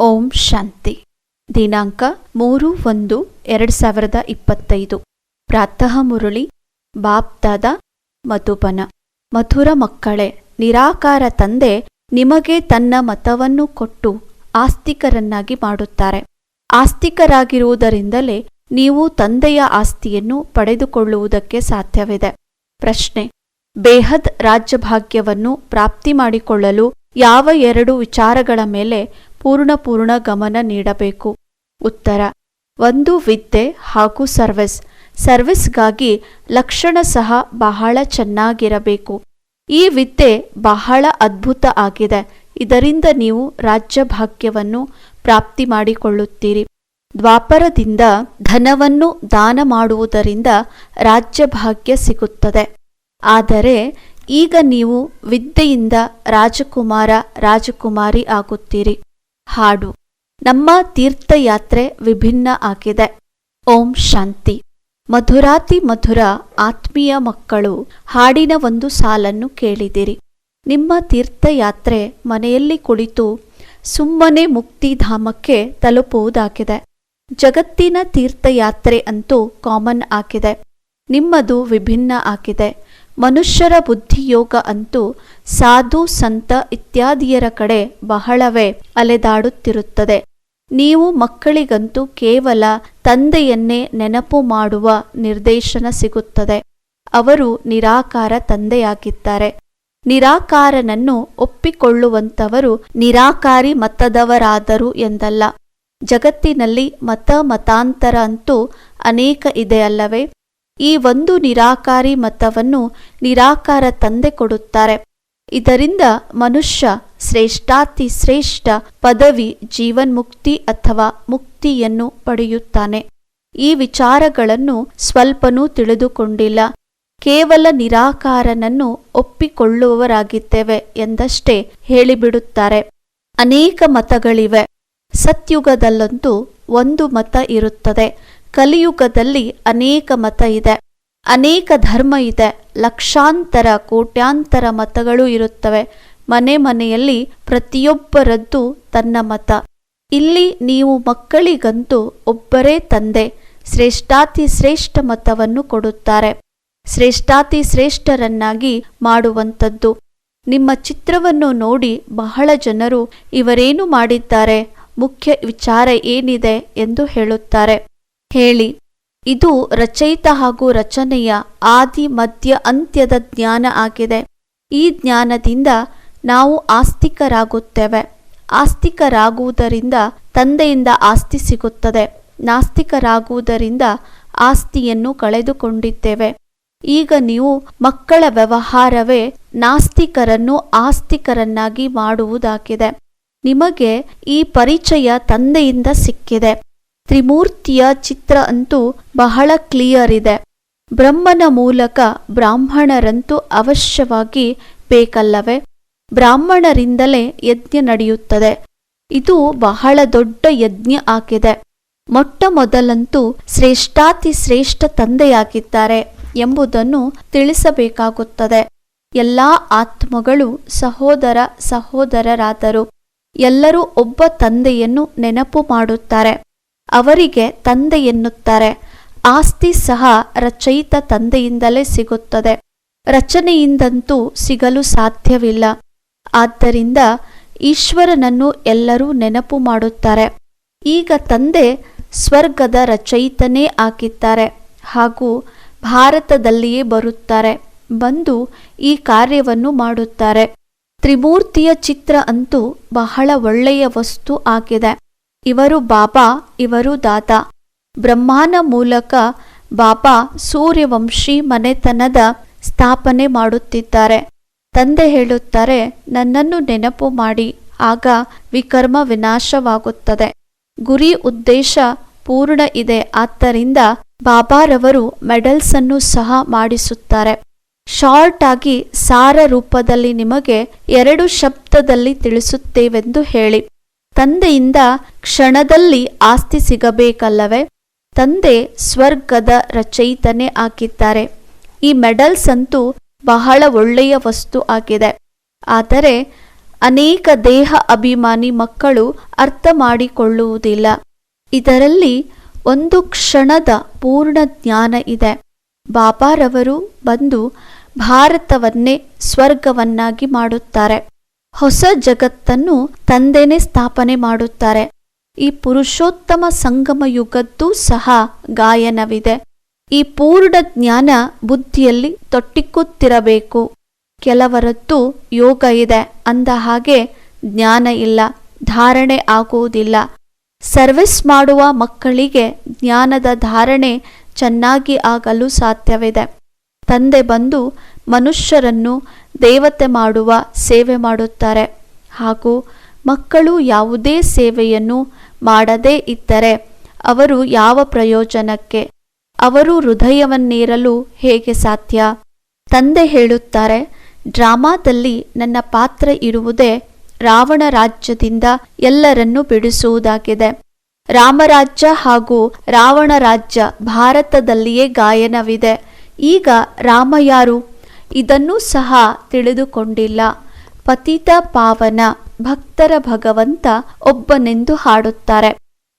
ಓಂ ಶಾಂತಿ. ದಿನಾಂಕ ಮೂರು ಒಂದು ಎರಡು ಸಾವಿರದ ಇಪ್ಪತ್ತೈದು. ಪ್ರಾತಃ ಮುರಳಿ ಬಾಪ್ದಾದ ಮಧುಬನ. ಮಧುರ ಮಕ್ಕಳೇ, ನಿರಾಕಾರ ತಂದೆ ನಿಮಗೆ ತನ್ನ ಮತವನ್ನು ಕೊಟ್ಟು ಆಸ್ತಿಕರನ್ನಾಗಿ ಮಾಡುತ್ತಾರೆ. ಆಸ್ತಿಕರಾಗಿರುವುದರಿಂದಲೇ ನೀವು ತಂದೆಯ ಆಸ್ತಿಯನ್ನು ಪಡೆದುಕೊಳ್ಳುವುದಕ್ಕೆ ಸಾಧ್ಯವಿದೆ. ಪ್ರಶ್ನೆ, ಬೇಹದ್ ರಾಜ್ಯಭಾಗ್ಯವನ್ನು ಪ್ರಾಪ್ತಿ ಮಾಡಿಕೊಳ್ಳಲು ಯಾವ ಎರಡು ವಿಚಾರಗಳ ಮೇಲೆ ಪೂರ್ಣ ಪೂರ್ಣ ಗಮನ ನೀಡಬೇಕು. ಉತ್ತರ, ಒಂದು ವಿದ್ಯೆ ಹಾಗೂ ಸರ್ವಿಸ್. ಸರ್ವಿಸ್ಗಾಗಿ ಲಕ್ಷಣ ಸಹ ಬಹಳ ಚೆನ್ನಾಗಿರಬೇಕು. ಈ ವಿದ್ಯೆ ಬಹಳ ಅದ್ಭುತ ಆಗಿದೆ. ಇದರಿಂದ ನೀವು ರಾಜ್ಯಭಾಗ್ಯವನ್ನು ಪ್ರಾಪ್ತಿ ಮಾಡಿಕೊಳ್ಳುತ್ತೀರಿ. ದ್ವಾಪರದಿಂದ ಧನವನ್ನು ದಾನ ಮಾಡುವುದರಿಂದ ರಾಜ್ಯಭಾಗ್ಯ ಸಿಗುತ್ತದೆ. ಆದರೆ ಈಗ ನೀವು ವಿದ್ಯೆಯಿಂದ ರಾಜಕುಮಾರ, ರಾಜಕುಮಾರಿ ಆಗುತ್ತೀರಿ. ಹಾಡು. ನಮ್ಮ ತೀರ್ಥಯಾತ್ರೆ ವಿಭಿನ್ನ ಆಗಿದೆ. ಓಂ ಶಾಂತಿ. ಮಧುರಾತಿ ಮಧುರ ಆತ್ಮೀಯ ಮಕ್ಕಳು ಹಾಡಿನ ಒಂದು ಸಾಲನ್ನು ಕೇಳಿದಿರಿ. ನಿಮ್ಮ ತೀರ್ಥಯಾತ್ರೆ ಮನೆಯಲ್ಲಿ ಕುಳಿತು ಸುಮ್ಮನೆ ಮುಕ್ತಿಧಾಮಕ್ಕೆ ತಲುಪುವುದಾಗಿದೆ. ಜಗತ್ತಿನ ತೀರ್ಥಯಾತ್ರೆ ಅಂತೂ ಕಾಮನ್ ಆಗಿದೆ. ನಿಮ್ಮದು ವಿಭಿನ್ನ ಆಗಿದೆ. ಮನುಷ್ಯರ ಬುದ್ಧಿಯೋಗ ಅಂತೂ ಸಾಧು, ಸಂತ ಇತ್ಯಾದಿಯರ ಕಡೆ ಬಹಳವೇ ಅಲೆದಾಡುತ್ತಿರುತ್ತದೆ. ನೀವು ಮಕ್ಕಳಿಗಂತೂ ಕೇವಲ ತಂದೆಯನ್ನೇ ನೆನಪು ಮಾಡುವ ನಿರ್ದೇಶನ ಸಿಗುತ್ತದೆ. ಅವರು ನಿರಾಕಾರ ತಂದೆಯಾಗಿದ್ದಾರೆ. ನಿರಾಕಾರನನ್ನು ಒಪ್ಪಿಕೊಳ್ಳುವಂತವರು ನಿರಾಕಾರಿ ಮತದವರಾದರು ಎಂದಲ್ಲ. ಜಗತ್ತಿನಲ್ಲಿ ಮತ ಮತಾಂತರ ಅಂತೂ ಅನೇಕ ಇದೆ ಅಲ್ಲವೇ? ಈ ಒಂದು ನಿರಾಕಾರಿ ಮತವನ್ನು ನಿರಾಕಾರ ತಂದೆ ಕೊಡುತ್ತಾರೆ. ಇದರಿಂದ ಮನುಷ್ಯ ಶ್ರೇಷ್ಠಾತಿ ಶ್ರೇಷ್ಠ ಪದವಿ ಜೀವನ್ಮುಕ್ತಿ ಅಥವಾ ಮುಕ್ತಿಯನ್ನು ಪಡೆಯುತ್ತಾನೆ. ಈ ವಿಚಾರಗಳನ್ನು ಸ್ವಲ್ಪನೂ ತಿಳಿದುಕೊಂಡಿಲ್ಲ. ಕೇವಲ ನಿರಾಕಾರನನ್ನು ಒಪ್ಪಿಕೊಳ್ಳುವವರಾಗಿದ್ದೇವೆ ಎಂದಷ್ಟೇ ಹೇಳಿಬಿಡುತ್ತಾರೆ. ಅನೇಕ ಮತಗಳಿವೆ. ಸತ್ಯುಗದಲ್ಲಂತೂ ಒಂದು ಮತ ಇರುತ್ತದೆ. ಕಲಿಯುಗದಲ್ಲಿ ಅನೇಕ ಮತ ಇದೆ. ಅನೇಕ ಧರ್ಮ ಇದೆ. ಲಕ್ಷಾಂತರ, ಕೋಟ್ಯಾಂತರ ಮತಗಳು ಇರುತ್ತವೆ. ಮನೆ ಮನೆಯಲ್ಲಿ ಪ್ರತಿಯೊಬ್ಬರದ್ದು ತನ್ನ ಮತ. ಇಲ್ಲಿ ನೀವು ಮಕ್ಕಳಿಗಂತೂ ಒಬ್ಬರೇ ತಂದೆ. ಶ್ರೇಷ್ಠಾತಿ ಶ್ರೇಷ್ಠ ಮತವನ್ನು ಕೊಡುತ್ತಾರೆ. ಶ್ರೇಷ್ಠಾತಿ ಶ್ರೇಷ್ಠರನ್ನಾಗಿ ಮಾಡುವಂಥದ್ದು. ನಿಮ್ಮ ಚಿತ್ರವನ್ನು ನೋಡಿ ಬಹಳ ಜನರು, ಇವರೇನು ಮಾಡಿದ್ದಾರೆ? ಮುಖ್ಯ ವಿಚಾರ ಏನಿದೆ? ಎಂದು ಹೇಳುತ್ತಾರೆ. ಹೇಳಿ. ಇದು ರಚಯಿತ ಹಾಗೂ ರಚನೆಯ ಆದಿ, ಮಧ್ಯ, ಅಂತ್ಯದ ಜ್ಞಾನ ಆಗಿದೆ. ಈ ಜ್ಞಾನದಿಂದ ನಾವು ಆಸ್ತಿಕರಾಗುತ್ತೇವೆ. ಆಸ್ತಿಕರಾಗುವುದರಿಂದ ತಂದೆಯಿಂದ ಆಸ್ತಿ ಸಿಗುತ್ತದೆ. ನಾಸ್ತಿಕರಾಗುವುದರಿಂದ ಆಸ್ತಿಯನ್ನು ಕಳೆದುಕೊಂಡಿದ್ದೇವೆ. ಈಗ ನೀವು ಮಕ್ಕಳ ವ್ಯವಹಾರವೇ ನಾಸ್ತಿಕರನ್ನು ಆಸ್ತಿಕರನ್ನಾಗಿ ಮಾಡುವುದಾಗಿದೆ. ನಿಮಗೆ ಈ ಪರಿಚಯ ತಂದೆಯಿಂದ ಸಿಕ್ಕಿದೆ. ತ್ರಿಮೂರ್ತಿಯ ಚಿತ್ರ ಅಂತೂ ಬಹಳ ಕ್ಲಿಯರ್ ಇದೆ. ಬ್ರಹ್ಮನ ಮೂಲಕ ಬ್ರಾಹ್ಮಣರಂತೂ ಅವಶ್ಯವಾಗಿ ಬೇಕಲ್ಲವೇ? ಬ್ರಾಹ್ಮಣರಿಂದಲೇ ಯಜ್ಞ ನಡೆಯುತ್ತದೆ. ಇದು ಬಹಳ ದೊಡ್ಡ ಯಜ್ಞ ಆಗಿದೆ. ಮೊಟ್ಟ ಮೊದಲಂತೂ ಶ್ರೇಷ್ಠಾತಿ ಶ್ರೇಷ್ಠ ತಂದೆಯಾಗಿದ್ದಾರೆ ಎಂಬುದನ್ನು ತಿಳಿಸಬೇಕಾಗುತ್ತದೆ. ಎಲ್ಲಾ ಆತ್ಮಗಳು ಸಹೋದರ ಸಹೋದರರಾದರು. ಎಲ್ಲರೂ ಒಬ್ಬ ತಂದೆಯನ್ನು ನೆನಪು ಮಾಡುತ್ತಾರೆ. ಅವರಿಗೆ ತಂದೆ ಎನ್ನುತ್ತಾರೆ. ಆಸ್ತಿ ಸಹ ರಚಯಿತ ತಂದೆಯಿಂದಲೇ ಸಿಗುತ್ತದೆ. ರಚನೆಯಿಂದಂತೂ ಸಿಗಲು ಸಾಧ್ಯವಿಲ್ಲ. ಆದ್ದರಿಂದ ಈಶ್ವರನನ್ನು ಎಲ್ಲರೂ ನೆನಪು ಮಾಡುತ್ತಾರೆ. ಈಗ ತಂದೆ ಸ್ವರ್ಗದ ರಚಯಿತನೇ ಆಗಿದ್ದಾರೆ ಹಾಗೂ ಭಾರತದಲ್ಲಿಯೇ ಬರುತ್ತಾರೆ. ಬಂದು ಈ ಕಾರ್ಯವನ್ನು ಮಾಡುತ್ತಾರೆ. ತ್ರಿಮೂರ್ತಿಯ ಚಿತ್ರ ಅಂತೂ ಬಹಳ ಒಳ್ಳೆಯ ವಸ್ತು ಆಗಿದೆ. ಇವರು ಬಾಬಾ ಇವರು ದಾತ. ಬ್ರಹ್ಮಾನ ಮೂಲಕ ಬಾಬಾ ಸೂರ್ಯವಂಶಿ ಮನೆತನದ ಸ್ಥಾಪನೆ ಮಾಡುತ್ತಿದ್ದಾರೆ. ತಂದೆ ಹೇಳುತ್ತಾರೆ, ನನ್ನನ್ನು ನೆನಪು ಮಾಡಿ, ಆಗ ವಿಕರ್ಮ ವಿನಾಶವಾಗುತ್ತದೆ. ಗುರಿ ಉದ್ದೇಶ ಪೂರ್ಣ ಇದೆ, ಆದ್ದರಿಂದ ಬಾಬಾರವರು ಮೆಡಲ್ಸ್ ಅನ್ನು ಸಹ ಮಾಡಿಸುತ್ತಾರೆ. ಶಾರ್ಟ್ ಆಗಿ ಸಾರ ರೂಪದಲ್ಲಿ ನಿಮಗೆ ಎರಡು ಶಬ್ದದಲ್ಲಿ ತಿಳಿಸುತ್ತೇವೆಂದು ಹೇಳಿ. ತಂದೆಯಿಂದ ಕ್ಷಣದಲ್ಲಿ ಆಸ್ತಿ ಸಿಗಬೇಕಲ್ಲವೇ? ತಂದೆ ಸ್ವರ್ಗದ ರಚಯಿತನೇ ಆಗಿದ್ದಾರೆ ಈ ಮೆಡಲ್ಸ್ ಅಂತೂ ಬಹಳ ಒಳ್ಳೆಯ ವಸ್ತು ಆಗಿದೆ. ಆದರೆ ಅನೇಕ ದೇಹ ಅಭಿಮಾನಿ ಮಕ್ಕಳು ಅರ್ಥ ಮಾಡಿಕೊಳ್ಳುವುದಿಲ್ಲ. ಇದರಲ್ಲಿ ಒಂದು ಕ್ಷಣದ ಪೂರ್ಣ ಜ್ಞಾನ ಇದೆ. ಬಾಬಾರವರು ಬಂದು ಭಾರತವನ್ನೇ ಸ್ವರ್ಗವನ್ನಾಗಿ ಮಾಡುತ್ತಾರೆ. ಹೊಸ ಜಗತ್ತನ್ನು ತಂದೆನೇ ಸ್ಥಾಪನೆ ಮಾಡುತ್ತಾರೆ. ಈ ಪುರುಷೋತ್ತಮ ಸಂಗಮ ಯುಗದ್ದು ಸಹ ಗಾಯನವಿದೆ. ಈ ಪೂರ್ಣ ಜ್ಞಾನ ಬುದ್ಧಿಯಲ್ಲಿ ತೊಟ್ಟಿಕ್ಕುತ್ತಿರಬೇಕು ಕೆಲವರದ್ದು ಯೋಗ ಇದೆ ಅಂದ ಹಾಗೆ ಜ್ಞಾನ ಇಲ್ಲ, ಧಾರಣೆ ಆಗುವುದಿಲ್ಲ. ಸರ್ವಿಸ್ ಮಾಡುವ ಮಕ್ಕಳಿಗೆ ಜ್ಞಾನದ ಧಾರಣೆ ಚೆನ್ನಾಗಿ ಆಗಲು ಸಾಧ್ಯವಿದೆ. ತಂದೆ ಬಂದು ಮನುಷ್ಯರನ್ನು ದೇವತೆ ಮಾಡುವ ಸೇವೆ ಮಾಡುತ್ತಾರೆ. ಹಾಗೂ ಮಕ್ಕಳು ಯಾವುದೇ ಸೇವೆಯನ್ನು ಮಾಡದೇ ಇದ್ದರೆ ಅವರು ಯಾವ ಪ್ರಯೋಜನಕ್ಕೆ? ಅವರು ಹೃದಯವನ್ನೇರಲು ಹೇಗೆ ಸಾಧ್ಯ? ತಂದೆ ಹೇಳುತ್ತಾರೆ, ಡ್ರಾಮಾದಲ್ಲಿ ನನ್ನ ಪಾತ್ರ ಇರುವುದೇ ರಾವಣ ರಾಜ್ಯದಿಂದ ಎಲ್ಲರನ್ನೂ ಬಿಡಿಸುವುದಾಗಿದೆ. ರಾಮರಾಜ್ಯ ಹಾಗೂ ರಾವಣ ರಾಜ್ಯ ಭಾರತದಲ್ಲಿಯೇ ಗಾಯನವಿದೆ. ಈಗ ರಾಮ ಯಾರು? ಇದನ್ನು ಸಹ ತಿಳಿದುಕೊಂಡಿಲ್ಲ. ಪತಿತ ಪಾವನ ಭಕ್ತರ ಭಗವಂತ ಒಬ್ಬನೆಂದು ಹಾಡುತ್ತಾರೆ.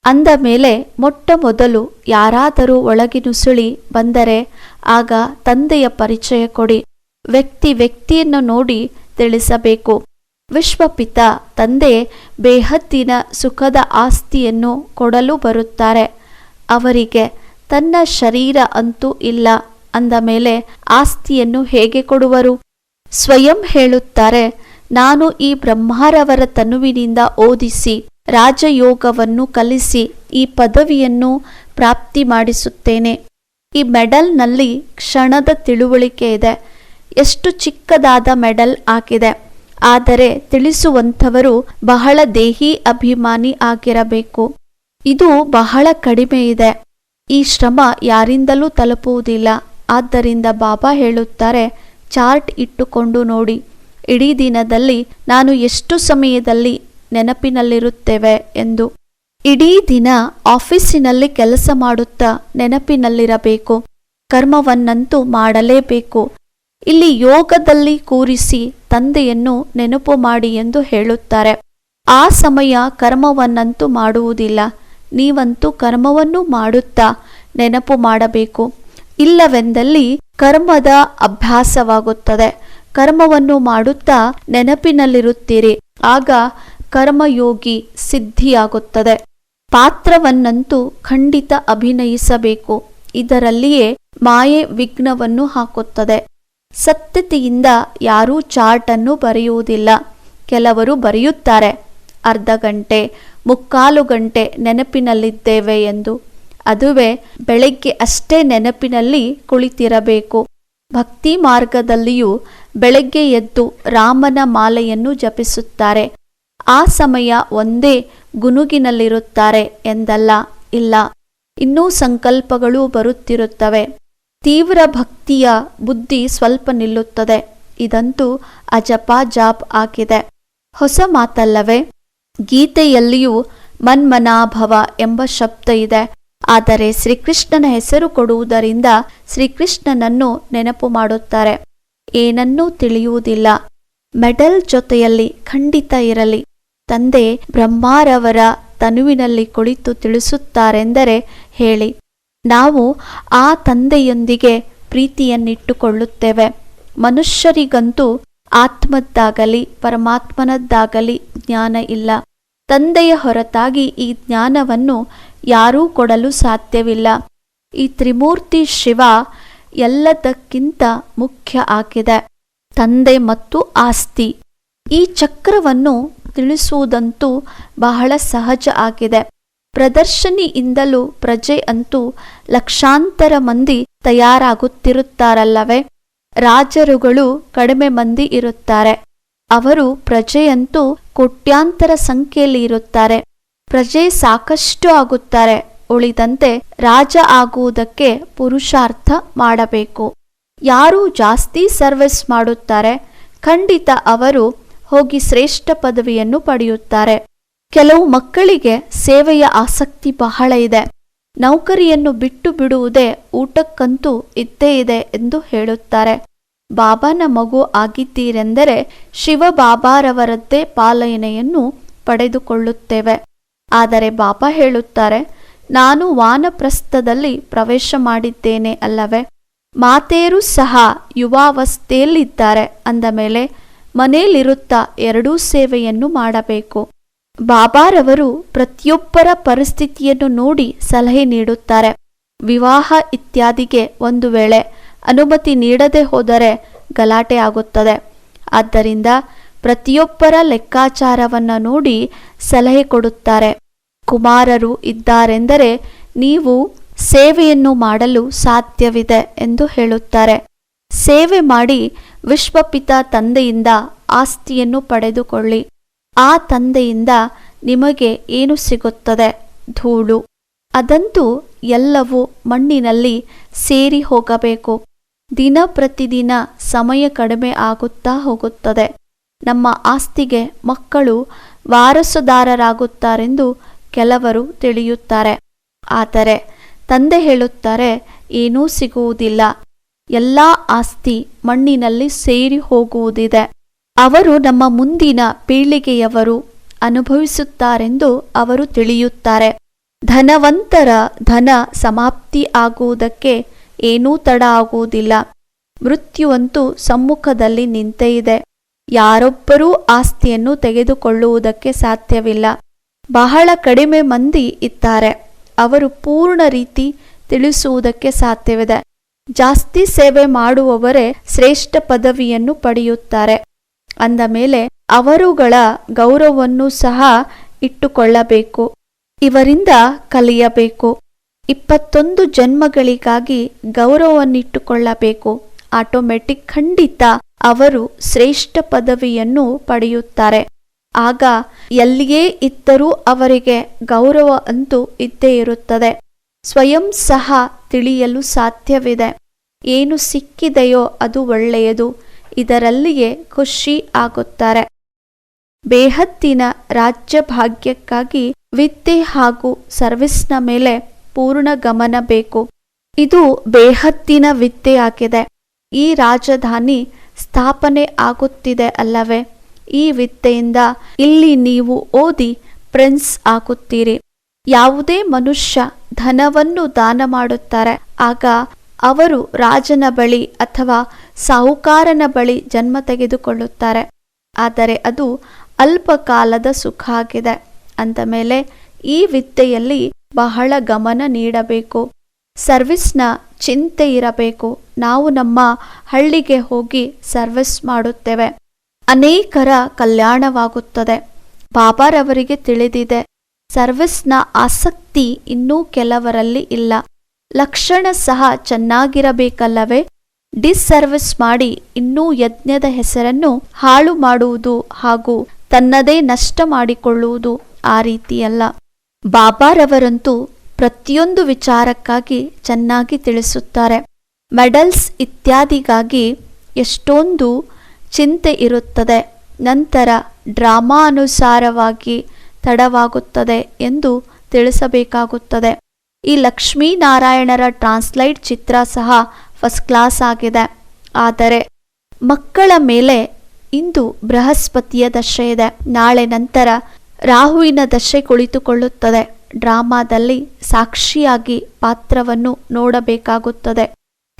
ಅಂದ ಮೇಲೆ ಮೊಟ್ಟ ಮೊದಲು ಯಾರಾದರೂ ಒಳಗಿನುಸುಳಿ ಬಂದರೆ ಆಗ ತಂದೆಯ ಪರಿಚಯ ಕೊಡಿ. ವ್ಯಕ್ತಿ ವ್ಯಕ್ತಿಯನ್ನು ನೋಡಿ ತಿಳಿಸಬೇಕು. ವಿಶ್ವಪಿತ ತಂದೆ ಬೇಹತ್ತಿನ ಸುಖದ ಆಸ್ತಿಯನ್ನು ಕೊಡಲು ಬರುತ್ತಾರೆ. ಅವರಿಗೆ ತನ್ನ ಶರೀರ ಅಂತೂ ಇಲ್ಲ. ಅಂದ ಮೇಲೆ ಆಸ್ತಿಯನ್ನು ಹೇಗೆ ಕೊಡುವರು? ಸ್ವಯಂ ಹೇಳುತ್ತಾರೆ, ನಾನು ಈ ಬ್ರಹ್ಮಾರವರ ತನುವಿನಿಂದ ಓದಿಸಿ, ರಾಜಯೋಗವನ್ನು ಕಲಿಸಿ, ಈ ಪದವಿಯನ್ನು ಪ್ರಾಪ್ತಿ ಮಾಡಿಸುತ್ತೇನೆ. ಈ ಮೆಡಲ್ನಲ್ಲಿ ಕ್ಷಣದ ತಿಳುವಳಿಕೆ ಇದೆ. ಎಷ್ಟು ಚಿಕ್ಕದಾದ ಮೆಡಲ್ ಆಗಿದೆ. ಆದರೆ ತಿಳಿಸುವಂಥವರು ಬಹಳ ದೇಹಿ ಅಭಿಮಾನಿ ಆಗಿರಬೇಕು. ಇದು ಬಹಳ ಕಡಿಮೆ ಇದೆ. ಈ ಶ್ರಮ ಯಾರಿಂದಲೂ ತಲುಪುವುದಿಲ್ಲ. ಆದ್ದರಿಂದ ಬಾಬಾ ಹೇಳುತ್ತಾರೆ, ಚಾರ್ಟ್ ಇಟ್ಟುಕೊಂಡು ನೋಡಿ. ಇಡೀ ದಿನದಲ್ಲಿ ನಾನು ಎಷ್ಟು ಸಮಯದಲ್ಲಿ ನೆನಪಿನಲ್ಲಿರುತ್ತೇವೆ ಎಂದು. ಇಡೀ ದಿನ ಆಫೀಸಿನಲ್ಲಿ ಕೆಲಸ ಮಾಡುತ್ತಾ ನೆನಪಿನಲ್ಲಿರಬೇಕು. ಕರ್ಮವನ್ನಂತೂ ಮಾಡಲೇಬೇಕು. ಇಲ್ಲಿ ಯೋಗದಲ್ಲಿ ಕೂರಿಸಿ ತಂದೆಯನ್ನು ನೆನಪು ಮಾಡಿ ಎಂದು ಹೇಳುತ್ತಾರೆ. ಆ ಸಮಯ ಕರ್ಮವನ್ನಂತೂ ಮಾಡುವುದಿಲ್ಲ. ನೀವಂತೂ ಕರ್ಮವನ್ನು ಮಾಡುತ್ತಾ ನೆನಪು ಮಾಡಬೇಕು. ಇಲ್ಲವೆಂದಲ್ಲಿ ಕರ್ಮದ ಅಭ್ಯಾಸವಾಗುತ್ತದೆ. ಕರ್ಮವನ್ನು ಮಾಡುತ್ತಾ ನೆನಪಿನಲ್ಲಿರುತ್ತೀರಿ. ಆಗ ಕರ್ಮಯೋಗಿ ಸಿದ್ಧಿಯಾಗುತ್ತದೆ. ಪಾತ್ರವನ್ನಂತೂ ಖಂಡಿತ ಅಭಿನಯಿಸಬೇಕು. ಇದರಲ್ಲಿಯೇ ಮಾಯೆ ವಿಘ್ನವನ್ನು ಹಾಕುತ್ತದೆ. ಸತ್ಯತೆಯಿಂದ ಯಾರೂ ಚಾರ್ಟ್ ಅನ್ನು ಬರೆಯುವುದಿಲ್ಲ. ಕೆಲವರು ಬರೆಯುತ್ತಾರೆ, ಅರ್ಧ ಗಂಟೆ, ಮುಕ್ಕಾಲು ಗಂಟೆ ನೆನಪಿನಲ್ಲಿದ್ದೇವೆ ಎಂದು. ಅದುವೇ ಬೆಳಗ್ಗೆ ಅಷ್ಟೇ ನೆನಪಿನಲ್ಲಿ ಕುಳಿತಿರಬೇಕು. ಭಕ್ತಿ ಮಾರ್ಗದಲ್ಲಿಯೂ ಬೆಳಗ್ಗೆ ಎದ್ದು ರಾಮನ ಮಾಲೆಯನ್ನು ಜಪಿಸುತ್ತಾರೆ. ಆ ಸಮಯ ಒಂದೇ ಗುನುಗಿನಲ್ಲಿರುತ್ತಾರೆ ಎಂದಲ್ಲ, ಇಲ್ಲ. ಇನ್ನೂ ಸಂಕಲ್ಪಗಳು ಬರುತ್ತಿರುತ್ತವೆ. ತೀವ್ರ ಭಕ್ತಿಯ ಬುದ್ಧಿ ಸ್ವಲ್ಪ ನಿಲ್ಲುತ್ತದೆ. ಇದಂತೂ ಅಜಪ ಜಾಪ್ ಆಗಿದೆ. ಹೊಸ ಮಾತಲ್ಲವೇ? ಗೀತೆಯಲ್ಲಿಯೂ ಮನ್ಮನಾಭವ ಎಂಬ ಶಬ್ದ ಇದೆ. ಆದರೆ ಶ್ರೀಕೃಷ್ಣನ ಹೆಸರು ಕೊಡುವುದರಿಂದ ಶ್ರೀಕೃಷ್ಣನನ್ನು ನೆನಪು ಮಾಡುತ್ತಾರೆ. ಏನನ್ನೂ ತಿಳಿಯುವುದಿಲ್ಲ. ಮೆಡಲ್ ಜೊತೆಯಲ್ಲಿ ಖಂಡಿತ ಇರಲಿ. ತಂದೆ ಬ್ರಹ್ಮಾರವರ ತನುವಿನಲ್ಲಿ ಕುಳಿತು ತಿಳಿಸುತ್ತಾರೆಂದರೆ ಹೇಳಿ. ನಾವು ಆ ತಂದೆಯೊಂದಿಗೆ ಪ್ರೀತಿಯನ್ನಿಟ್ಟುಕೊಳ್ಳುತ್ತೇವೆ. ಮನುಷ್ಯರಿಗಂತೂ ಆತ್ಮದ್ದಾಗಲಿ ಪರಮಾತ್ಮನದ್ದಾಗಲಿ ಜ್ಞಾನ ಇಲ್ಲ. ತಂದೆಯ ಹೊರತಾಗಿ ಈ ಜ್ಞಾನವನ್ನು ಯಾರೂ ಕೊಡಲು ಸಾಧ್ಯವಿಲ್ಲ. ಈ ತ್ರಿಮೂರ್ತಿ ಶಿವ ಎಲ್ಲದಕ್ಕಿಂತ ಮುಖ್ಯ ಆಗಿದೆ. ತಂದೆ ಮತ್ತು ಆಸ್ತಿ. ಈ ಚಕ್ರವನ್ನು ತಿಳಿಸುವುದಂತೂ ಬಹಳ ಸಹಜ ಆಗಿದೆ. ಪ್ರದರ್ಶನಿಯಿಂದಲೂ ಪ್ರಜೆ ಅಂತೂ ಲಕ್ಷಾಂತರ ಮಂದಿ ತಯಾರಾಗುತ್ತಿರುತ್ತಾರಲ್ಲವೇ? ರಾಜರುಗಳು ಕಡಿಮೆ ಮಂದಿ ಇರುತ್ತಾರೆ. ಅವರು ಪ್ರಜೆಯಂತೂ ಕೋಟ್ಯಾಂತರ ಸಂಖ್ಯೆಯಲ್ಲಿ ಇರುತ್ತಾರೆ. ಪ್ರಜೆ ಸಾಕಷ್ಟು ಆಗುತ್ತಾರೆ. ಉಳಿದಂತೆ ರಾಜ ಆಗುವುದಕ್ಕೆ ಪುರುಷಾರ್ಥ ಮಾಡಬೇಕು. ಯಾರು ಜಾಸ್ತಿ ಸರ್ವಿಸ್ ಮಾಡುತ್ತಾರೆ, ಖಂಡಿತ ಅವರು ಹೋಗಿ ಶ್ರೇಷ್ಠ ಪದವಿಯನ್ನು ಪಡೆಯುತ್ತಾರೆ. ಕೆಲವು ಮಕ್ಕಳಿಗೆ ಸೇವೆಯ ಆಸಕ್ತಿ ಬಹಳ ಇದೆ. ನೌಕರಿಯನ್ನು ಬಿಟ್ಟು ಬಿಡುವುದೇ ಊಟಕ್ಕಂತೂ ಇದ್ದೇ ಇದೆ ಎಂದು ಹೇಳುತ್ತಾರೆ. ಬಾಬಾನ ಮಗು ಆಗಿದ್ದೀರೆಂದರೆ ಶಿವಬಾಬಾರವರದ್ದೇ ಪಾಲನೆಯನ್ನು ಪಡೆದುಕೊಳ್ಳುತ್ತೇವೆ. ಆದರೆ ಬಾಬಾ ಹೇಳುತ್ತಾರೆ, ನಾನು ವಾನಪ್ರಸ್ಥದಲ್ಲಿ ಪ್ರವೇಶ ಮಾಡಿದ್ದೇನೆ ಅಲ್ಲವೇ? ಮಾತೆಯರು ಸಹ ಯುವಾವಸ್ಥೆಯಲ್ಲಿದ್ದಾರೆ ಅಂದ ಮೇಲೆ, ಮನೆಯಲ್ಲಿರುತ್ತಾ ಎರಡೂ ಸೇವೆಯನ್ನು ಮಾಡಬೇಕು. ಬಾಬಾರವರು ಪ್ರತಿಯೊಬ್ಬರ ಪರಿಸ್ಥಿತಿಯನ್ನು ನೋಡಿ ಸಲಹೆ ನೀಡುತ್ತಾರೆ. ವಿವಾಹ ಇತ್ಯಾದಿಗೆ ಒಂದು ವೇಳೆ ಅನುಮತಿ ನೀಡದೆ ಹೋದರೆ ಗಲಾಟೆ ಆಗುತ್ತದೆ. ಆದ್ದರಿಂದ ಪ್ರತಿಯೊಬ್ಬರ ಲೆಕ್ಕಾಚಾರವನ್ನು ನೋಡಿ ಸಲಹೆ ಕೊಡುತ್ತಾರೆ. ಕುಮಾರರು ಇದ್ದಾರೆಂದರೆ ನೀವು ಸೇವೆಯನ್ನು ಮಾಡಲು ಸಾಧ್ಯವಿದೆ ಎಂದು ಹೇಳುತ್ತಾರೆ. ಸೇವೆ ಮಾಡಿ ವಿಶ್ವಪಿತ ತಂದೆಯಿಂದ ಆಸ್ತಿಯನ್ನು ಪಡೆದುಕೊಳ್ಳಿ. ಆ ತಂದೆಯಿಂದ ನಿಮಗೆ ಏನು ಸಿಗುತ್ತದೆ? ಧೂಳು. ಅದಂತೂ ಎಲ್ಲವೂ ಮಣ್ಣಿನಲ್ಲಿ ಸೇರಿ ಹೋಗಬೇಕು. ದಿನ ಪ್ರತಿದಿನ ಸಮಯ ಕಡಿಮೆ ಆಗುತ್ತಾ ಹೋಗುತ್ತದೆ. ನಮ್ಮ ಆಸ್ತಿಗೆ ಮಕ್ಕಳು ವಾರಸುದಾರರಾಗುತ್ತಾರೆಂದು ಕೆಲವರು ತಿಳಿಯುತ್ತಾರೆ. ಆದರೆ ತಂದೆ ಹೇಳುತ್ತಾರೆ, ಏನೂ ಸಿಗುವುದಿಲ್ಲ. ಎಲ್ಲ ಆಸ್ತಿ ಮಣ್ಣಿನಲ್ಲಿ ಸೇರಿ ಹೋಗುವುದಿದೆ. ಅವರು ನಮ್ಮ ಮುಂದಿನ ಪೀಳಿಗೆಯವರು ಅನುಭವಿಸುತ್ತಾರೆಂದು ಅವರು ತಿಳಿಯುತ್ತಾರೆ. ಧನವಂತರ ಧನ ಸಮಾಪ್ತಿ ಆಗುವುದಕ್ಕೆ ಏನೂ ತಡ ಆಗುವುದಿಲ್ಲ. ಮೃತ್ಯುವಂತೂ ಸಮ್ಮುಖದಲ್ಲಿ ನಿಂತೇ ಯಾರೊಬ್ಬರೂ ಆಸ್ತಿಯನ್ನು ತೆಗೆದುಕೊಳ್ಳುವುದಕ್ಕೆ ಸಾಧ್ಯವಿಲ್ಲ. ಬಹಳ ಕಡಿಮೆ ಮಂದಿ ಇದ್ದಾರೆ. ಅವರು ಪೂರ್ಣ ರೀತಿ ತಿಳಿಸುವುದಕ್ಕೆ ಸಾಧ್ಯವಿದೆ. ಜಾಸ್ತಿ ಸೇವೆ ಮಾಡುವವರೇ ಶ್ರೇಷ್ಠ ಪದವಿಯನ್ನು ಪಡೆಯುತ್ತಾರೆ. ಅಂದ ಮೇಲೆ ಅವರುಗಳ ಗೌರವವನ್ನು ಸಹ ಇಟ್ಟುಕೊಳ್ಳಬೇಕು. ಇವರಿಂದ ಕಲಿಯಬೇಕು. ಇಪ್ಪತ್ತೊಂದು ಜನ್ಮಗಳಿಗಾಗಿ ಗೌರವವನ್ನಿಟ್ಟುಕೊಳ್ಳಬೇಕು ಆಟೋಮೆಟಿಕ್ ಖಂಡಿತ ಅವರು ಶ್ರೇಷ್ಠ ಪದವಿಯನ್ನು ಪಡೆಯುತ್ತಾರೆ. ಆಗ ಎಲ್ಲಿಯೇ ಇದ್ದರೂ ಅವರಿಗೆ ಗೌರವ ಅಂತೂ ಇದ್ದೇ ಇರುತ್ತದೆ. ಸ್ವಯಂ ಸಹ ತಿಳಿಯಲು ಸಾಧ್ಯವಿದೆ. ಏನು ಸಿಕ್ಕಿದೆಯೋ ಅದು ಒಳ್ಳೆಯದು. ಇದರಲ್ಲಿಯೇ ಖುಷಿ ಆಗುತ್ತಾರೆ. ಬೇಹತ್ತಿನ ರಾಜ್ಯ ಭಾಗ್ಯಕ್ಕಾಗಿ ವಿದ್ಯೆ ಹಾಗೂ ಸರ್ವಿಸ್ನ ಮೇಲೆ ಪೂರ್ಣ ಗಮನ ಬೇಕು. ಇದು ಬೇಹತ್ತಿನ ವಿದ್ಯೆ ಆಗಿದೆ. ಈ ರಾಜಧಾನಿ ಸ್ಥಾಪನೆ ಆಗುತ್ತಿದೆ ಅಲ್ಲವೇ? ಈ ವಿದ್ಯೆಯಿಂದ ಇಲ್ಲಿ ನೀವು ಓದಿ ಪ್ರಿನ್ಸ್ ಆಗುತ್ತೀರಿ. ಯಾವುದೇ ಮನುಷ್ಯ ಧನವನ್ನು ದಾನ ಮಾಡುತ್ತಾರೆ. ಆಗ ಅವರು ರಾಜನ ಬಳಿ ಅಥವಾ ಸಾಹುಕಾರನ ಬಳಿ ಜನ್ಮ ತೆಗೆದುಕೊಳ್ಳುತ್ತಾರೆ. ಆದರೆ ಅದು ಅಲ್ಪಕಾಲದ ಸುಖ ಆಗಿದೆ. ಅಂದ ಮೇಲೆ ಈ ವಿದ್ಯೆಯಲ್ಲಿ ಬಹಳ ಗಮನ ನೀಡಬೇಕು. ಸರ್ವಿಸ್ನ ಚಿಂತೆ ಇರಬೇಕು. ನಾವು ನಮ್ಮ ಹಳ್ಳಿಗೆ ಹೋಗಿ ಸರ್ವಿಸ್ ಮಾಡುತ್ತೇವೆ. ಅನೇಕರ ಕಲ್ಯಾಣವಾಗುತ್ತದೆ. ಬಾಬಾರವರಿಗೆ ತಿಳಿದಿದೆ, ಸರ್ವಿಸ್ನ ಆಸಕ್ತಿ ಇನ್ನೂ ಕೆಲವರಲ್ಲಿ ಇಲ್ಲ. ಲಕ್ಷಣ ಸಹ ಚೆನ್ನಾಗಿರಬೇಕಲ್ಲವೇ? ಡಿಸ್ಸರ್ವಿಸ್ ಮಾಡಿ ಇನ್ನೂ ಯಜ್ಞದ ಹೆಸರನ್ನು ಹಾಳು ಮಾಡುವುದು ಹಾಗೂ ತನ್ನದೇ ನಷ್ಟ ಮಾಡಿಕೊಳ್ಳುವುದು ಆ ರೀತಿಯಲ್ಲ. ಬಾಬಾರವರಂತೂ ಪ್ರತಿಯೊಂದು ವಿಚಾರಕ್ಕಾಗಿ ಚೆನ್ನಾಗಿ ತಿಳಿಸುತ್ತಾರೆ. ಮೆಡಲ್ಸ್ ಇತ್ಯಾದಿಗಾಗಿ ಎಷ್ಟೊಂದು ಚಿಂತೆ ಇರುತ್ತದೆ. ನಂತರ ಡ್ರಾಮಾ ಅನುಸಾರವಾಗಿ ತಡವಾಗುತ್ತದೆ ಎಂದು ತಿಳಿಸಬೇಕಾಗುತ್ತದೆ. ಈ ಲಕ್ಷ್ಮೀನಾರಾಯಣರ ಟ್ರಾನ್ಸ್ಲೈಟ್ ಚಿತ್ರ ಸಹ ಫಸ್ಟ್ ಕ್ಲಾಸ್ ಆಗಿದೆ. ಆದರೆ ಮಕ್ಕಳ ಮೇಲೆ ಇಂದು ಬೃಹಸ್ಪತಿಯ ದಶೆ ಇದೆ. ನಾಳೆ ನಂತರ ರಾಹುವಿನ ದಶೆ ಕುಳಿತುಕೊಳ್ಳುತ್ತದೆ. ಡ್ರಾಮಾದಲ್ಲಿ ಸಾಕ್ಷಿಯಾಗಿ ಪಾತ್ರವನ್ನು ನೋಡಬೇಕಾಗುತ್ತದೆ.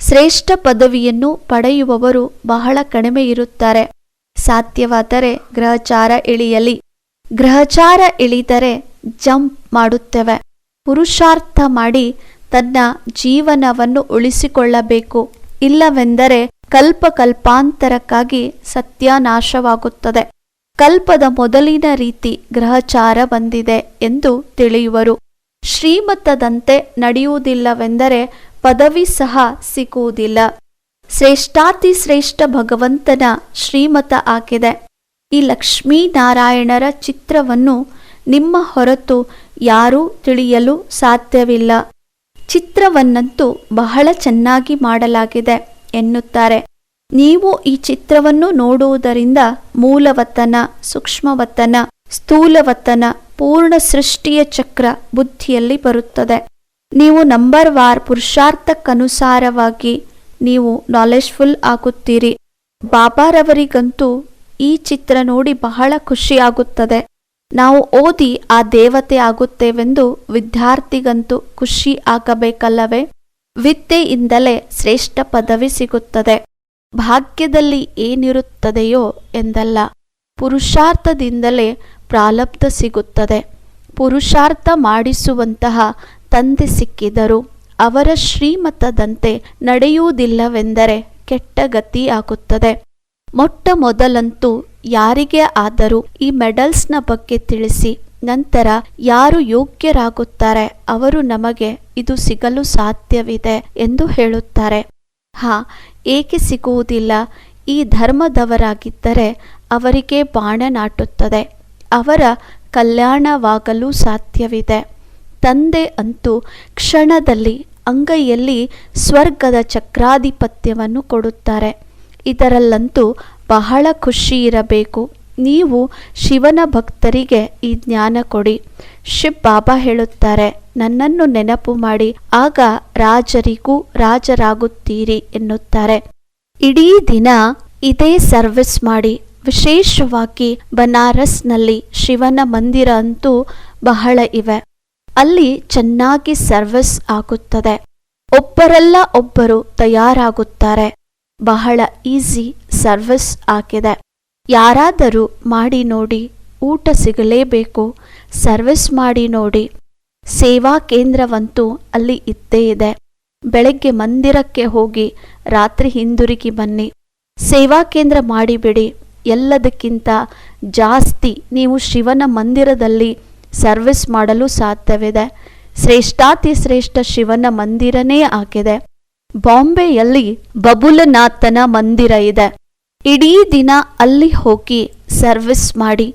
ಶ್ರೇಷ್ಠ ಪದವಿಯನ್ನು ಪಡೆಯುವವರು ಬಹಳ ಕಡಿಮೆ ಇರುತ್ತಾರೆ. ಸಾಧ್ಯವಾದರೆ ಗ್ರಹಚಾರ ಇಳಿಯಲಿ. ಗ್ರಹಚಾರ ಇಳಿದರೆ ಜಂಪ್ ಮಾಡುತ್ತೇವೆ. ಪುರುಷಾರ್ಥ ಮಾಡಿ ತನ್ನ ಜೀವನವನ್ನು ಉಳಿಸಿಕೊಳ್ಳಬೇಕು. ಇಲ್ಲವೆಂದರೆ ಕಲ್ಪ ಕಲ್ಪಾಂತರಕ್ಕಾಗಿ ಸತ್ಯನಾಶವಾಗುತ್ತದೆ. ಕಲ್ಪದ ಮೊದಲಿನ ರೀತಿ ಗ್ರಹಚಾರ ಬಂದಿದೆ ಎಂದು ತಿಳಿಯುವರು. ಶ್ರೀಮತದಂತೆ ನಡೆಯುವುದಿಲ್ಲವೆಂದರೆ ಪದವಿ ಸಹ ಸಿಗುವುದಿಲ್ಲ. ಶ್ರೇಷ್ಠಾತಿ ಶ್ರೇಷ್ಠ ಭಗವಂತನ ಶ್ರೀಮತ ಆಗಿದೆ. ಈ ಲಕ್ಷ್ಮೀನಾರಾಯಣರ ಚಿತ್ರವನ್ನು ನಿಮ್ಮ ಹೊರತು ಯಾರೂ ತಿಳಿಯಲು ಸಾಧ್ಯವಿಲ್ಲ. ಚಿತ್ರವನ್ನಂತೂ ಬಹಳ ಚೆನ್ನಾಗಿ ಮಾಡಲಾಗಿದೆ ಎನ್ನುತ್ತಾರೆ. ನೀವು ಈ ಚಿತ್ರವನ್ನು ನೋಡುವುದರಿಂದ ಮೂಲವತನ ಸೂಕ್ಷ್ಮವತನ ಸ್ಥೂಲವತನ ಪೂರ್ಣ ಸೃಷ್ಟಿಯ ಚಕ್ರ ಬುದ್ಧಿಯಲ್ಲಿ ಬರುತ್ತದೆ. ನೀವು ನಂಬರ್ ವಾರ್ ಪುರುಷಾರ್ಥಕ್ಕನುಸಾರವಾಗಿ ನೀವು ನಾಲೆಜ್ಫುಲ್ ಆಗುತ್ತೀರಿ. ಬಾಬಾರವರಿಗಂತೂ ಈ ಚಿತ್ರ ನೋಡಿ ಬಹಳ ಖುಷಿಯಾಗುತ್ತದೆ. ನಾವು ಓದಿ ಆ ದೇವತೆ ಆಗುತ್ತೇವೆಂದು ವಿದ್ಯಾರ್ಥಿಗಂತೂ ಖುಷಿ ಆಗಬೇಕಲ್ಲವೇ? ವಿದ್ಯೆಯಿಂದಲೇ ಶ್ರೇಷ್ಠ ಪದವಿ ಸಿಗುತ್ತದೆ. ಭಾಗ್ಯದಲ್ಲಿ ಏನಿರುತ್ತದೆಯೋ ಎಂದಲ್ಲ. ಪುರುಷಾರ್ಥದಿಂದಲೇ ಪ್ರಾಲಬ್ಧ ಸಿಗುತ್ತದೆ. ಪುರುಷಾರ್ಥ ಮಾಡಿಸುವಂತಹ ತಂದೆ ಸಿಕ್ಕಿದರು ಅವರ ಶ್ರೀಮತದಂತೆ ನಡೆಯುವುದಿಲ್ಲವೆಂದರೆ ಕೆಟ್ಟ ಗತಿ ಆಗುತ್ತದೆ. ಮೊಟ್ಟ ಮೊದಲಂತೂ ಯಾರಿಗೆ ಆದರೂ ಈ ಮೆಡಲ್ಸ್ನ ಬಗ್ಗೆ ತಿಳಿಸಿ, ನಂತರ ಯಾರು ಯೋಗ್ಯರಾಗುತ್ತಾರೆ ಅವರು ನಮಗೆ ಇದು ಸಿಗಲು ಸಾಧ್ಯವಿದೆ ಎಂದು ಹೇಳುತ್ತಾರೆ. ಹಾ, ಏಕೆ ಸಿಗುವುದಿಲ್ಲ? ಈ ಧರ್ಮದವರಾಗಿದ್ದರೆ ಅವರಿಗೆ ಬಾಣ ನಾಟುತ್ತದೆ ಅವರ ಕಲ್ಯಾಣವಾಗಲು ಸಾಧ್ಯವಿದೆ. ತಂದೆ ಅಂತೂ ಕ್ಷಣದಲ್ಲಿ ಅಂಗೈಯಲ್ಲಿ ಸ್ವರ್ಗದ ಚಕ್ರಾಧಿಪತ್ಯವನ್ನು ಕೊಡುತ್ತಾರೆ. ಇದರಲ್ಲಂತೂ ಬಹಳ ಖುಷಿ ಇರಬೇಕು. ನೀವು ಶಿವನ ಭಕ್ತರಿಗೆ ಈ ಜ್ಞಾನ ಕೊಡಿ. ಶಿವ್ ಬಾಬಾ ಹೇಳುತ್ತಾರೆ, ನನ್ನನ್ನು ನೆನಪು ಮಾಡಿ, ಆಗ ರಾಜರಿಗೂ ರಾಜರಾಗುತ್ತೀರಿ ಎನ್ನುತ್ತಾರೆ. ಇಡೀ ದಿನ ಇದೇ ಸರ್ವಿಸ್ ಮಾಡಿ, ವಿಶೇಷವಾಗಿ ಬನಾರಸ್ನಲ್ಲಿ ಶಿವನ ಮಂದಿರ ಅಂತೂ ಬಹಳ ಇವೆ. ಅಲ್ಲಿ ಚೆನ್ನಾಗಿ ಸರ್ವಿಸ್ ಆಗುತ್ತದೆ. ಒಬ್ಬರೆಲ್ಲ ಒಬ್ಬರು ತಯಾರಾಗುತ್ತಾರೆ. ಬಹಳ ಈಸಿ ಸರ್ವಿಸ್ ಆಗಿದೆ. ಯಾರಾದರೂ ಮಾಡಿ ನೋಡಿ, ಊಟ ಸಿಗಲೇಬೇಕು, ಸರ್ವಿಸ್ ಮಾಡಿ ನೋಡಿ. ಸೇವಾ ಕೇಂದ್ರವಂತೂ ಅಲ್ಲಿ ಇದ್ದೇ ಇದೆ. ಬೆಳಗ್ಗೆ ಮಂದಿರಕ್ಕೆ ಹೋಗಿ, ರಾತ್ರಿ ಹಿಂದಿರುಗಿ ಬನ್ನಿ. ಸೇವಾ ಕೇಂದ್ರ ಮಾಡಿಬಿಡಿ. ಎಲ್ಲದಕ್ಕಿಂತ ಜಾಸ್ತಿ ನೀವು ಶಿವನ ಮಂದಿರದಲ್ಲಿ ಸರ್ವಿಸ್ ಮಾಡಲು ಸಾಧ್ಯವಿದೆ. ಶ್ರೇಷ್ಠಾತಿ ಶ್ರೇಷ್ಠ ಶಿವನ ಮಂದಿರನೇ ಆಗಿದೆ. ಬಾಂಬೆಯಲ್ಲಿ ಬಬುಲನಾಥನ ಮಂದಿರ ಇದೆ. ಇಡೀ ದಿನ ಅಲ್ಲಿ ಹೋಗಿ ಸರ್ವಿಸ್ ಮಾಡಿ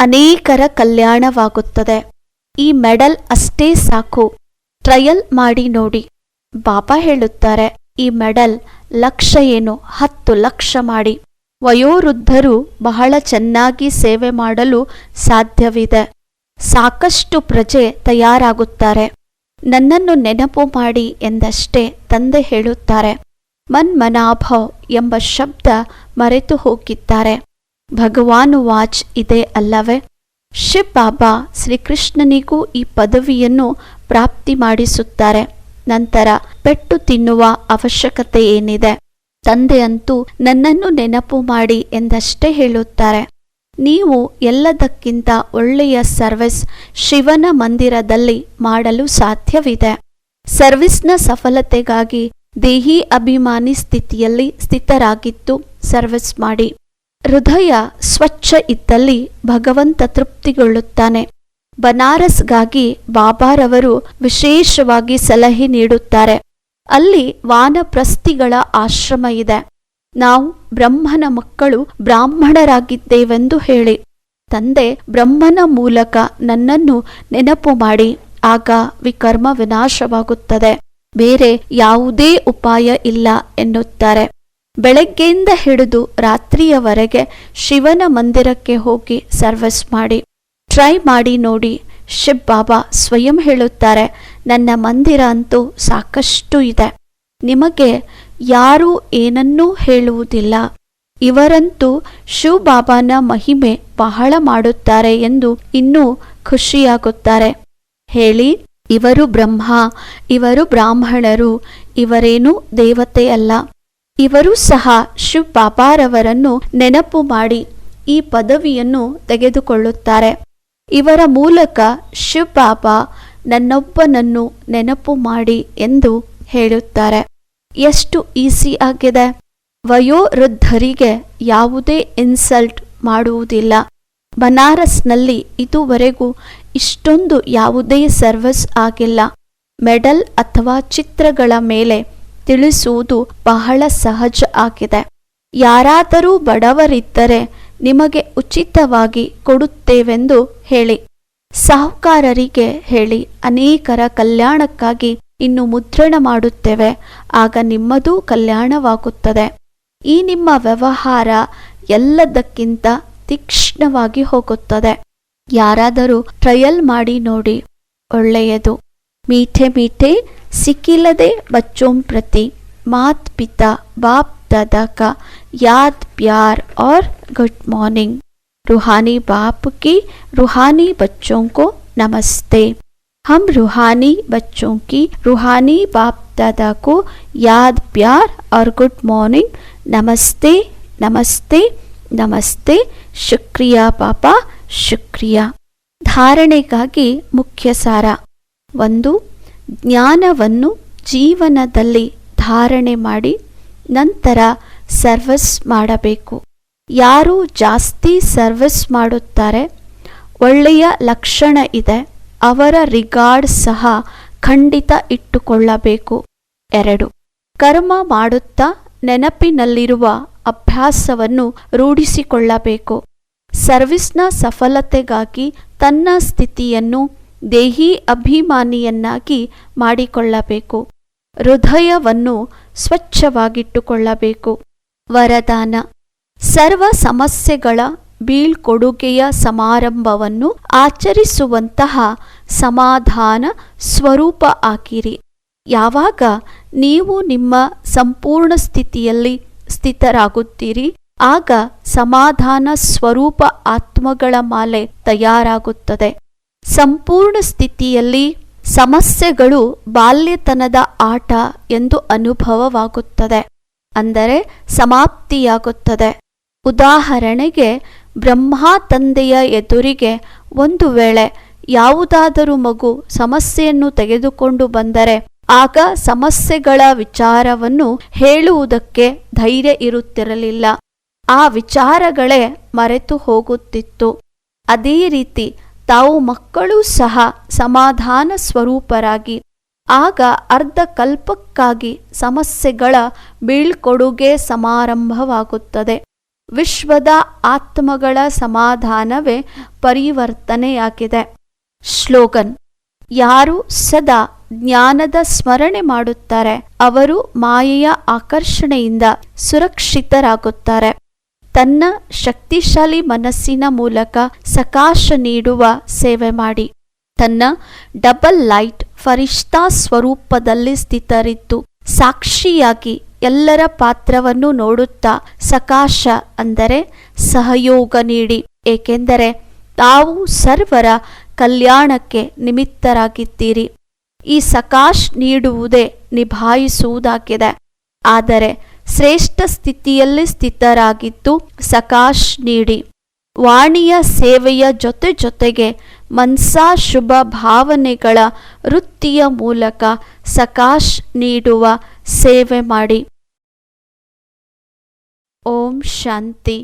ಅನೇಕರ ಕಲ್ಯಾಣವಾಗುತ್ತದೆ. ಈ ಮೆಡಲ್ ಅಷ್ಟೇ ಸಾಕು. ಟ್ರಯಲ್ ಮಾಡಿ ನೋಡಿ. ಬಾಬಾ ಹೇಳುತ್ತಾರೆ, ಈ ಮೆಡಲ್ ಲಕ್ಷ ಏನು? ಹತ್ತು ಲಕ್ಷ ಮಾಡಿ. ವಯೋವೃದ್ಧರು ಬಹಳ ಚೆನ್ನಾಗಿ ಸೇವೆ ಮಾಡಲು ಸಾಧ್ಯವಿದೆ. ಸಾಕಷ್ಟು ಪ್ರಜೆ ತಯಾರಾಗುತ್ತಾರೆ. ನನ್ನನ್ನು ನೆನಪು ಮಾಡಿ ಎಂದಷ್ಟೇ ತಂದೆ ಹೇಳುತ್ತಾರೆ. ಮನ್ಮನಾಭವ್ ಎಂಬ ಶಬ್ದ ಮರೆತು ಹೋಗಿದ್ದಾರೆ. ಭಗವಾನು ವಾಚ್ ಇದೆ ಅಲ್ಲವೇ? ಶಿವ್ ಬಾಬಾ ಶ್ರೀಕೃಷ್ಣನಿಗೂ ಈ ಪದವಿಯನ್ನು ಪ್ರಾಪ್ತಿ ಮಾಡಿಸುತ್ತಾರೆ. ನಂತರ ಪೆಟ್ಟು ತಿನ್ನುವ ಅವಶ್ಯಕತೆ ಏನಿದೆ? ತಂದೆ ಅಂತೂ ನನ್ನನ್ನು ನೆನಪು ಮಾಡಿ ಎಂದಷ್ಟೇ ಹೇಳುತ್ತಾರೆ. ನೀವು ಎಲ್ಲದಕ್ಕಿಂತ ಒಳ್ಳೆಯ ಸರ್ವಿಸ್ ಶಿವನ ಮಂದಿರದಲ್ಲಿ ಮಾಡಲು ಸಾಧ್ಯವಿದೆ. ಸರ್ವಿಸ್ನ ಸಫಲತೆಗಾಗಿ ದೇಹಿ ಅಭಿಮಾನಿ ಸ್ಥಿತಿಯಲ್ಲಿ ಸ್ಥಿತರಾಗಿದ್ದು ಸರ್ವಿಸ್ ಮಾಡಿ. ಹೃದಯ ಸ್ವಚ್ಛ ಇದ್ದಲ್ಲಿ ಭಗವಂತ ತೃಪ್ತಿಗೊಳ್ಳುತ್ತಾನೆ. ಬನಾರಸ್ಗಾಗಿ ಬಾಬಾರವರು ವಿಶೇಷವಾಗಿ ಸಲಹೆ ನೀಡುತ್ತಾರೆ. ಅಲ್ಲಿ ವಾನಪ್ರಸ್ಥಿಗಳ ಆಶ್ರಮ ಇದೆ. ನಾವು ಬ್ರಹ್ಮನ ಮಕ್ಕಳು ಬ್ರಾಹ್ಮಣರಾಗಿದ್ದೇವೆಂದು ಹೇಳಿ. ತಂದೆ ಬ್ರಹ್ಮನ ಮೂಲಕ ನನ್ನನ್ನು ನೆನಪು ಮಾಡಿ, ಆಗ ವಿಕರ್ಮ ವಿನಾಶವಾಗುತ್ತದೆ. ಬೇರೆ ಯಾವುದೇ ಉಪಾಯ ಇಲ್ಲ ಎನ್ನುತ್ತಾರೆ. ಬೆಳಗ್ಗೆಯಿಂದ ಹಿಡಿದು ರಾತ್ರಿಯವರೆಗೆ ಶಿವನ ಮಂದಿರಕ್ಕೆ ಹೋಗಿ ಸರ್ವಿಸ್ ಮಾಡಿ. ಟ್ರೈ ಮಾಡಿ ನೋಡಿ ಶಿವ್ ಬಾಬಾ ಸ್ವಯಂ ಹೇಳುತ್ತಾರೆ, ನನ್ನ ಮಂದಿರ ಅಂತೂ ಸಾಕಷ್ಟು ಇದೆ. ನಿಮಗೆ ಯಾರೂ ಏನನ್ನೂ ಹೇಳುವುದಿಲ್ಲ. ಇವರಂತೂ ಶಿವಬಾಬಾನ ಮಹಿಮೆ ಬಹಳ ಮಾಡುತ್ತಾರೆ ಎಂದು ಇನ್ನೂ ಖುಷಿಯಾಗುತ್ತಾರೆ. ಹೇಳಿ, ಇವರು ಬ್ರಹ್ಮ, ಇವರು ಬ್ರಾಹ್ಮಣರು, ಇವರೇನೂ ದೇವತೆಯಲ್ಲ. ಇವರು ಸಹ ಶಿವ್ ಬಾಬಾರವರನ್ನು ನೆನಪು ಮಾಡಿ ಈ ಪದವಿಯನ್ನು ತೆಗೆದುಕೊಳ್ಳುತ್ತಾರೆ. ಇವರ ಮೂಲಕ ಶಿವ್ ಬಾಬಾ ನನ್ನೊಬ್ಬನನ್ನು ನೆನಪು ಮಾಡಿ ಎಂದು ಹೇಳುತ್ತಾರೆ. ಎಷ್ಟು ಈಸಿ ಆಗಿದೆ? ವಯೋವೃದ್ಧರಿಗೆ ಯಾವುದೇ ಇನ್ಸಲ್ಟ್ ಮಾಡುವುದಿಲ್ಲ. ಬನಾರಸ್ನಲ್ಲಿ ಇದುವರೆಗೂ ಇಷ್ಟೊಂದು ಯಾವುದೇ ಸರ್ವಿಸ್ ಆಗಿಲ್ಲ. ಮೆಡಲ್ ಅಥವಾ ಚಿತ್ರಗಳ ಮೇಲೆ ತಿಳಿಸುವುದು ಬಹಳ ಸಹಜ ಆಗಿದೆ. ಯಾರಾದರೂ ಬಡವರಿದ್ದರೆ ನಿಮಗೆ ಉಚಿತವಾಗಿ ಕೊಡುತ್ತೇವೆಂದು ಹೇಳಿ. ಸಾಹುಕಾರರಿಗೆ ಹೇಳಿ ಅನೇಕರ ಕಲ್ಯಾಣಕ್ಕಾಗಿ ಇನ್ನು ಮುದ್ರಣ ಮಾಡುತ್ತೇವೆ ಆಗ ನಿಮ್ಮದೂ ಕಲ್ಯಾಣವಾಗುತ್ತದೆ ಈ ನಿಮ್ಮ ವ್ಯವಹಾರ ಎಲ್ಲದಕ್ಕಿಂತ ತೀಕ್ಷ್ಣವಾಗಿ ಹೋಗುತ್ತದೆ ಯಾರಾದರೂ ಟ್ರಯಲ್ ಮಾಡಿ ನೋಡಿ ಒಳ್ಳೆಯದು ಮೀಠೆ ಮೀಠೆ ಸಿಕ್ಕಿಲ್ಲದೆ ಬಚ್ಚೋಂ ಪ್ರತಿ मात पिता बाप दादा का याद प्यार और गुड मॉर्निंग रूहानी बाप की रूहानी बच्चों को नमस्ते हम रूहानी बच्चों की रूहानी बाप दादा को याद प्यार और गुड मॉर्निंग नमस्ते नमस्ते ನಮಸ್ತೆ ಶುಕ್ರಿಯಾ ಪಾಪ ಶುಕ್ರಿಯಾ ಧಾರಣೆಗಾಗಿ ಮುಖ್ಯ ಸಾರ ಒಂದು ಜ್ಞಾನವನ್ನು ಜೀವನದಲ್ಲಿ ಧಾರಣೆ ಮಾಡಿ ನಂತರ ಸರ್ವಿಸ್ ಮಾಡಬೇಕು ಯಾರು ಜಾಸ್ತಿ ಸರ್ವಿಸ್ ಮಾಡುತ್ತಾರೆ ಒಳ್ಳೆಯ ಲಕ್ಷಣ ಇದೆ ಅವರ ರಿಗಾರ್ಡ್ ಸಹ ಖಂಡಿತ ಇಟ್ಟುಕೊಳ್ಳಬೇಕು. ಎರಡು. ಕರ್ಮ ಮಾಡುತ್ತಾ ನೆನಪಿನಲ್ಲಿರುವ ಅಭ್ಯಾಸವನ್ನು ರೂಢಿಸಿಕೊಳ್ಳಬೇಕು. ಸರ್ವಿಸ್ನ ಸಫಲತೆಗಾಗಿ ತನ್ನ ಸ್ಥಿತಿಯನ್ನು ದೇಹಿ ಅಭಿಮಾನಿಯನ್ನಾಗಿ ಮಾಡಿಕೊಳ್ಳಬೇಕು. ಹೃದಯವನ್ನು ಸ್ವಚ್ಛವಾಗಿಟ್ಟುಕೊಳ್ಳಬೇಕು. ವರದಾನ. ಸರ್ವ ಸಮಸ್ಯೆಗಳ ಬೀಳ್ಕೊಡುಗೆಯ ಸಮಾರಂಭವನ್ನು ಆಚರಿಸುವಂತಹ ಸಮಾಧಾನ ಸ್ವರೂಪ ಆಗಿರಿ ಯಾವಾಗ ನೀವು ನಿಮ್ಮ ಸಂಪೂರ್ಣ ಸ್ಥಿತಿಯಲ್ಲಿ ಸ್ಥಿತರಾಗುತ್ತೀರಿ, ಆಗ ಸಮಾಧಾನ ಸ್ವರೂಪ ಆತ್ಮಗಳ ಮಾಲೆ ತಯಾರಾಗುತ್ತದೆ. ಸಂಪೂರ್ಣ ಸ್ಥಿತಿಯಲ್ಲಿ ಸಮಸ್ಯೆಗಳು ಬಾಲ್ಯತನದ ಆಟ ಎಂದು ಅನುಭವವಾಗುತ್ತದೆ. ಅಂದರೆ ಸಮಾಪ್ತಿಯಾಗುತ್ತದೆ. ಉದಾಹರಣೆಗೆ ಬ್ರಹ್ಮ ತಂದೆಯ ಎದುರಿಗೆ ಒಂದು ವೇಳೆ ಯಾವುದಾದರೂ ಮಗು ಸಮಸ್ಯೆಯನ್ನು ತೆಗೆದುಕೊಂಡು ಬಂದರೆ ಆಗ ಸಮಸ್ಯೆಗಳ ವಿಚಾರವನ್ನು ಹೇಳುವುದಕ್ಕೆ ಧೈರ್ಯ ಇರುತ್ತಿರಲಿಲ್ಲ. ಆ ವಿಚಾರಗಳೇ ಮರೆತು ಹೋಗುತ್ತಿತ್ತು. ಅದೇ ರೀತಿ ತಾವು ಮಕ್ಕಳು ಸಹ ಸಮಾಧಾನ ಸ್ವರೂಪರಾಗಿ, ಆಗ ಅರ್ಧ ಕಲ್ಪಕ್ಕಾಗಿ ಸಮಸ್ಯೆಗಳ ಬೀಳ್ಕೊಡುಗೆ ಸಮಾರಂಭವಾಗುತ್ತದೆ. ವಿಶ್ವದ ಆತ್ಮಗಳ ಸಮಾಧಾನವೇ ಪರಿವರ್ತನೆಯಾಗಿದೆ. ಶ್ಲೋಗನ್ ಯಾರು ಸದಾ ಜ್ಞಾನದ ಸ್ಮರಣೆ ಮಾಡುತ್ತಾರೆ, ಅವರು ಮಾಯೆಯ ಆಕರ್ಷಣೆಯಿಂದ ಸುರಕ್ಷಿತರಾಗುತ್ತಾರೆ. ತನ್ನ ಶಕ್ತಿಶಾಲಿ ಮನಸ್ಸಿನ ಮೂಲಕ ಸಕಾಶ ನೀಡುವ ಸೇವೆ ಮಾಡಿ. ತನ್ನ ಡಬಲ್ ಲೈಟ್ ಫರಿಷ್ಠಾ ಸ್ವರೂಪದಲ್ಲಿ ಸ್ಥಿತರಿದ್ದು, ಸಾಕ್ಷಿಯಾಗಿ ಎಲ್ಲರ ಪಾತ್ರವನ್ನು ನೋಡುತ್ತಾ ಸಕಾಶ ಅಂದರೆ ಸಹಯೋಗ ನೀಡಿ. ಏಕೆಂದರೆ ತಾವು ಸರ್ವರ ಕಲ್ಯಾಣಕ್ಕೆ ನಿಮಿತ್ತರಾಗಿದ್ದೀರಿ. ಈ ಸಕಾಶ್ ನೀಡುವುದೇ ನಿಭಾಯಿಸುವುದಾಗಿದೆ. ಆದರೆ ಶ್ರೇಷ್ಠ ಸ್ಥಿತಿಯಲ್ಲಿ ಸ್ಥಿತರಾಗಿದ್ದು ಸಕಾಶ್ ನೀಡಿ. ವಾಣಿಯ ಸೇವೆಯ ಜೊತೆ ಜೊತೆಗೆ ಮನ್ಸಾ ಶುಭ ಭಾವನೆಗಳ ವೃತ್ತಿಯ ಮೂಲಕ ಸಕಾಶ್ ನೀಡುವ ಸೇವೆ ಮಾಡಿ. ಓಂ ಶಾಂತಿ.